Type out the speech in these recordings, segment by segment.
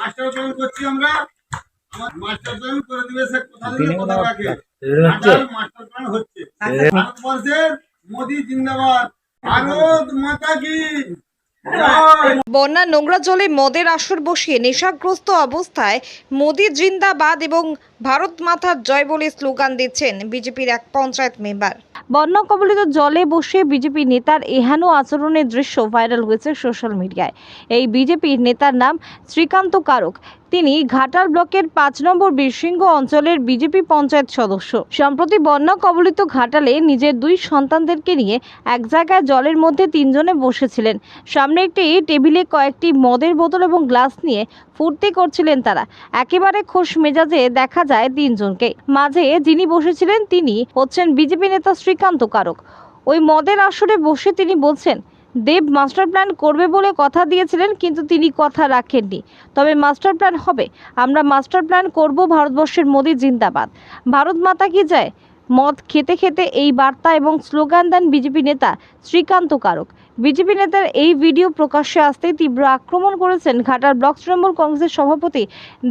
Master plan করছি আমরা। Master plan করে দিবে সে কোথা থেকে কোথা রাখে মাস্টার প্ল্যান হচ্ছে। ভারতবর্ষের মোদি জিন্দাবাদ। ভারত মাতা কি? বন্যা নোংরা জলে মদের আসর বসিয়ে নেশাগ্রস্ত অবস্থায় মোদি জিন্দাবাদ এবং ভারত মাথার জয় বলে স্লোগান দিচ্ছেন বিজেপির এক পঞ্চায়েত মেম্বার। বন্যা কবলিত জলে বসে বিজেপি নেতার এহানো আচরণের দৃশ্য ভাইরাল হয়েছে সোশ্যাল মিডিয়ায়। এই বিজেপির নেতার নাম শ্রীকান্ত কারক। তিনি ঘাটাল ব্লকের পাঁচ নম্বর বীরসিংহ অঞ্চলের বিজেপি পঞ্চায়েত সদস্য। সম্প্রতি বন্যা কবলিত ঘাটালে নিজের দুই সন্তানদেরকে নিয়ে এক জায়গায় জলের মধ্যে তিনজনে বসেছিলেন। সামনে একটি টেবিলে কয়েকটি মদের বোতল এবং গ্লাস নিয়ে ফুর্তি করছিলেন তারা। একেবারে খোশ মেজাজে দেখা যায় তিনজনকে। মাঝে যিনি বসেছিলেন তিনি হচ্ছেন বিজেপি নেতা শ্রীকান্ত কারক। ওই মদের আসরে বসে তিনি বলছেন দেব মাস্টার প্ল্যান করবে বলে কথা দিয়েছিলেন, কিন্তু তিনি কথা রাখেননি। তবে মাস্টার প্ল্যান হবে। আমরা মাস্টার প্ল্যান করব ভারতবর্ষের মোদি জিন্দাবাদ। ভারত মাতা কি যায়? মদ খেতে খেতে এই বার্তা এবং স্লোগান দেন বিজেপি নেতা শ্রীকান্ত কারক। বিজেপি নেতার এই ভিডিও প্রকাশ্যে আসতেই তীব্র আক্রমণ করেছেন ঘাটার ব্লক তৃণমূল কংগ্রেসের সভাপতি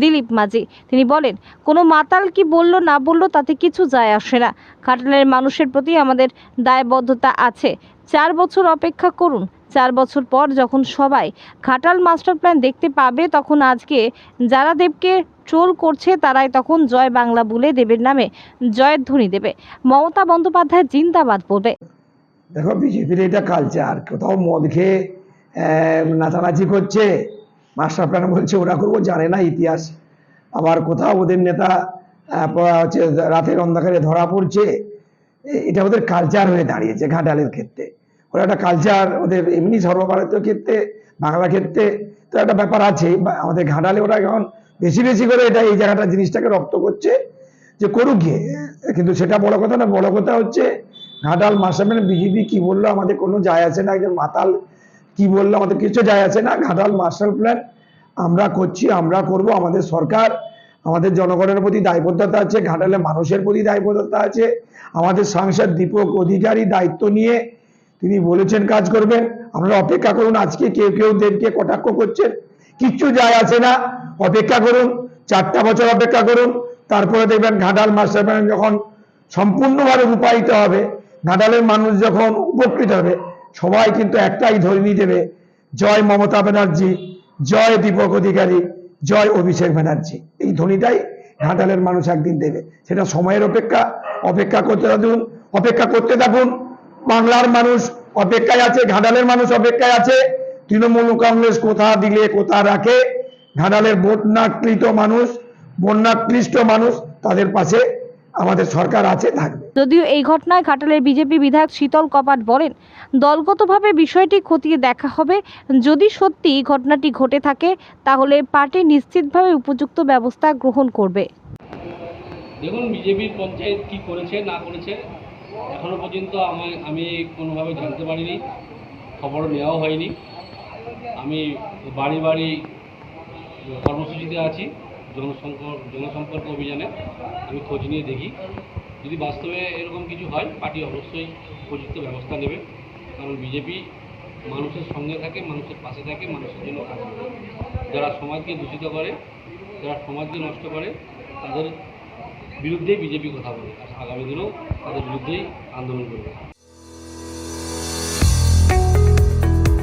দিলীপ মাঝি। তিনি বলেন, কোনো মাতাল কি বলল না বলল তাতে কিছু যায় আসে না। ঘাটালের মানুষের প্রতি আমাদের দায়বদ্ধতা আছে। চার বছর অপেক্ষা করুন। চার বছর পর যখন সবাই ঘাটাল মাস্টার প্ল্যান দেখতে পাবে, তখন আজকে যারা দেবকে ট্রোল করছে তারাই তখন জয় বাংলা বলে দেবের নামে জয়ের ধ্বনি দেবে। মমতা বন্দ্যোপাধ্যায় জিন্দাবাদ বলবে। দেখো বিজেপির এটা কালচার কোথাও মদ খেয়ে নাচানাচি করছে, মাস্টার প্ল্যান বলছে ওরা করব, জানে না ইতিহাস। আবার কোথাও ওদের নেতা হচ্ছে রাতের অন্ধকারে ধরা পড়ছে এটা ওদের কালচার হয়ে দাঁড়িয়েছে ঘাটালের ক্ষেত্রে। ওরা একটা কালচার ওদের এমনি সর্বভারতীয় ক্ষেত্রে, বাংলা ক্ষেত্রে, তো একটা ব্যাপার আছে আমাদের ঘাটালে ওরা এখন বেশি বেশি করে এটা এই জায়গাটা জিনিসটাকে রপ্ত করছে, যে করুক গিয়ে, কিন্তু সেটা বড় কথা না, বড় কথা হচ্ছে ঘাটাল মাসামের বিজেপি কি বলল? আমাদের কোনো যায় আসে না, একজন মাতাল কি বলল? আমাদের কিছু যায় আসে না। ঘাটাল মাস্টার প্ল্যান আমরা করছি, আমরা করব। আমাদের সরকার, আমাদের জনগণের প্রতি দায়বদ্ধতা আছে, ঘাটালে মানুষের প্রতি দায়বদ্ধতা আছে। আমাদের সাংসদ দীপক অধিকারী দায়িত্ব নিয়ে তিনি বলেছেন কাজ করবেন। আমরা অপেক্ষা করুন, আজকে কেউ কেউ দেবকে কটাক্ষ করছেন। কিচ্ছু যায় আছে না। অপেক্ষা করুন, চারটা বছর অপেক্ষা করুন। তারপরে দেখবেন ঘাটাল মাস্টার প্ল্যান যখন সম্পূর্ণভাবে রূপায়িত হবে ঘাটালের মানুষ যখন উপকৃত হবে, সবাই কিন্তু একটাই ধ্বনি দেবে, জয় মমতা ব্যানার্জি, জয় দীপক অধিকারী, জয় অভিষেক ব্যানার্জি। এই ধ্বনিটাই ঘাটালের মানুষ একদিন দেবে। সেটা সময়ের অপেক্ষা অপেক্ষা করতে থাকুন, অপেক্ষা করতে থাকুন। বাংলার মানুষ অপেক্ষায় আছে, ঘাটালের মানুষ অপেক্ষায় আছে। তৃণমূল কংগ্রেস কোথা দিলে, কোথা রাখে? ঘাটালের বন্যাকৃত মানুষ, বন্যাকৃষ্ট মানুষ তাদের পাশে আমাদের সরকার আছে থাকবে। যদিও এই ঘটনায় ঘাটালের বিজেপি বিধায়ক শীতল কপাট বলেন দলগতভাবে বিষয়টি খতিয়ে দেখা হবে। যদি সত্যি ঘটনাটি ঘটে থাকে তাহলে পার্টি নিশ্চিতভাবে উপযুক্ত ব্যবস্থা গ্রহণ করবে। দেখুন বিজেপির পঞ্চায়েত কি করেছে না করেছে এখনও পর্যন্ত আমার আমি কোনোভাবে জানতে পারিনি খবর নেওয়াও হয়নি। আমি বাড়ি বাড়ি কর্মসূচিতে আছি। জনসম্পর্ক জনসম্পর্ক অভিযানে আমি খোঁজ নিয়ে দেখি। যদি বাস্তবে এরকম কিছু হয়, পার্টি অবশ্যই উপযুক্ত ব্যবস্থা নেবে। কারণ বিজেপি মানুষের সঙ্গে থাকে, মানুষের পাশে থাকে, মানুষের জন্য কাজ করে। যারা সমাজকে দূষিত করে, যারা সমাজকে নষ্ট করে, তাদের বিরুদ্ধেই বিজেপি কথা বলে। আগামী দিনেও তাদের বিরুদ্ধেই আন্দোলন করবে।